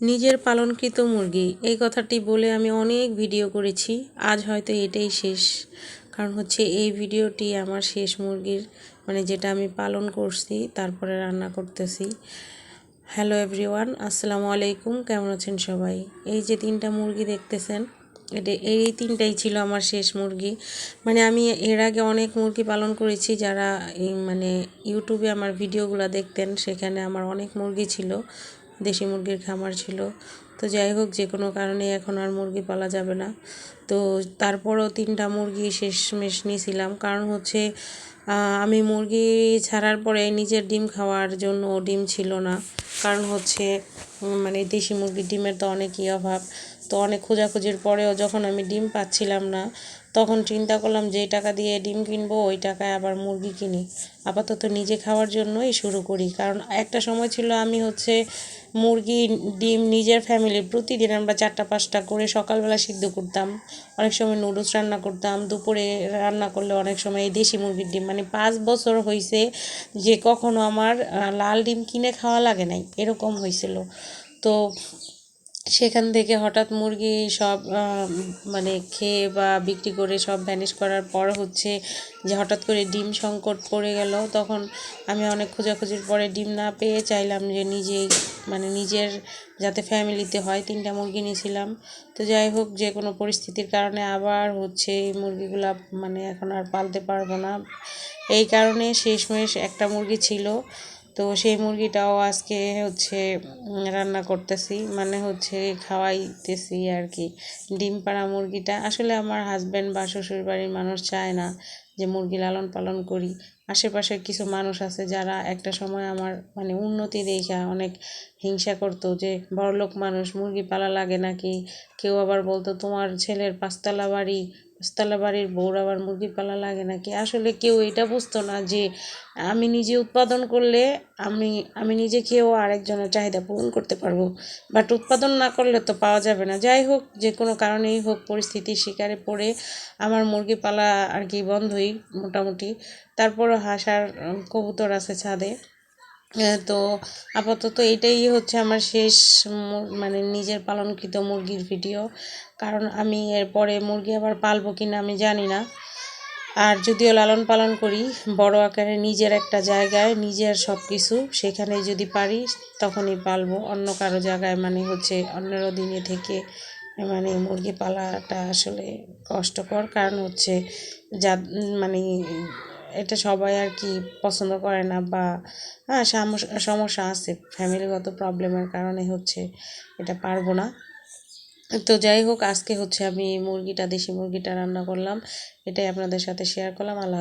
নিজের পালনকৃত মুরগি, এই কথাটি বলে আমি অনেক ভিডিও করেছি। আজ হয়তো এটাই শেষ। কারণ হচ্ছে এই ভিডিওটি আমার শেষ মুরগির মানে যেটা আমি পালন করছি, তারপরে রান্না করতেছি। হ্যালো এভরিওয়ান, আসসালামু আলাইকুম, কেমন আছেন সবাই? এই যে তিনটা মুরগি দেখতেছেন, এটা এই তিনটাই ছিল আমার শেষ মুরগি। মানে আমি এর আগে অনেক মুরগি পালন করেছি, যারা মানে ইউটিউবে আমার ভিডিওগুলো দেখতেন, সেখানে আমার অনেক মুরগি ছিল। দেশি মুরগির খামার ছিল। তো যাই হোক, যে কোনো কারণে এখন আর মুরগি পালা যাবে না। তো তারপরও তিনটা মুরগি শেষমেশ নিয়েছিলাম। কারণ হচ্ছে আমি মুরগি ছাড়ার পরে নিজের ডিম খাওয়ার জন্য ডিম ছিল না। কারণ হচ্ছে মানে দেশি মুরগির ডিমের তো অনেকই অভাব। তো অনেক খোঁজাখুঁজির পরেও যখন আমি ডিম পাচ্ছিলাম না, তখন চিন্তা করলাম যে টাকা দিয়ে ডিম কিনবো, ওই টাকায় আবার মুরগি কিনি। আপাতত নিজে খাওয়ার জন্যই শুরু করি। কারণ একটা সময় ছিল আমি হচ্ছে মুরগি, ডিম, নিজের ফ্যামিলির প্রতিদিন আমরা চারটা, পাঁচটা করে সকালবেলা সিদ্ধ করতাম। অনেক সময় নুডলস রান্না করতাম। দুপুরে রান্না করলে অনেক সময় এই দেশি মুরগির ডিম। মানে পাঁচ বছর হয়েছে যে কখনো আমার লাল ডিম কিনে খাওয়া লাগে নাই। এরকম হয়েছিল তো সেখান থেকে হঠাৎ মুরগি সব মানে খেয়ে বা বিক্রি করে সব ভ্যানিশ করার পর হচ্ছে যে হঠাৎ করে ডিম সংকট পড়ে গেল। তখন আমি অনেক খোঁজাখুঁজির পরে ডিম না পেয়ে চাইলাম যে নিজেই মানে নিজের যাতে ফ্যামিলিতে হয়, তিনটা মুরগি নিয়েছিলাম। তো যাই হোক, যে কোনো পরিস্থিতির কারণে আবার হচ্ছে এই মুরগিগুলো মানে এখন আর পালতে পারব না। এই কারণে শেষমেশ একটা মুরগি ছিল। তো সেই মুরগিটাও আজকে হচ্ছে রান্না করতেছি মানে হচ্ছে খাওয়াইতেছি আর কি ডিম পাড়া মুরগিটা, আসলে আমার হাজব্যান্ড বা শ্বশুর বাড়ির মানুষ চায় না যে মুরগি লালন পালন করি। আশেপাশের কিছু মানুষ আছে যারা একটা সময় আমার মানে উন্নতি দেখা অনেক হিংসা করতো যে বড়লোক মানুষ মুরগি পালা লাগে নাকি? কেউ আবার বলতো, তোমার ছেলের পাঁচতলা বাড়ি পাঁচতলা বাড়ির বউর আবার মুরগি পালা লাগে নাকি? আসলে কেউ এটা বুঝতো না যে আমি নিজে উৎপাদন করলে আমি আমি নিজে খেয়েও আরেকজনের চাহিদা পূরণ করতে পারব। বাট উৎপাদন না করলে তো পাওয়া যাবে না। যাই হোক, যে কোনো কারণেই হোক, পরিস্থিতির শিকারে পড়ে আমার মুরগি পালা আর কি বন্ধই মোটামুটি। তারপরও হাঁস আর কবুতর আছে ছাদে। তো আপাতত এটাই হচ্ছে আমার শেষ মানে নিজের পালনকৃত মুরগির ভিডিও। কারণ আমি এরপরে মুরগি আবার পালবো কি না আমি জানি না। আর যদিও লালন পালন করি, বড় আকারে নিজের একটা জায়গায় নিজের সব কিছু সেখানে যদি পারি তখনই পালবো। অন্য কারও জায়গায় মানে হচ্ছে অন্যের অধীনে থেকে মানে মুরগি পালাটা আসলে কষ্টকর। কারণ হচ্ছে যা মানে এটা সবাই আর কি পছন্দ করে না বা হ্যাঁ সমস্যা আছে। ফ্যামিলিগত প্রবলেমের কারণে হচ্ছে এটা পারব না। তো যাই হোক, আজকে হচ্ছে আমি মুরগিটা, দেশি মুরগিটা রান্না করলাম। এটাই আপনাদের সাথে শেয়ার করলাম। আল্লাহ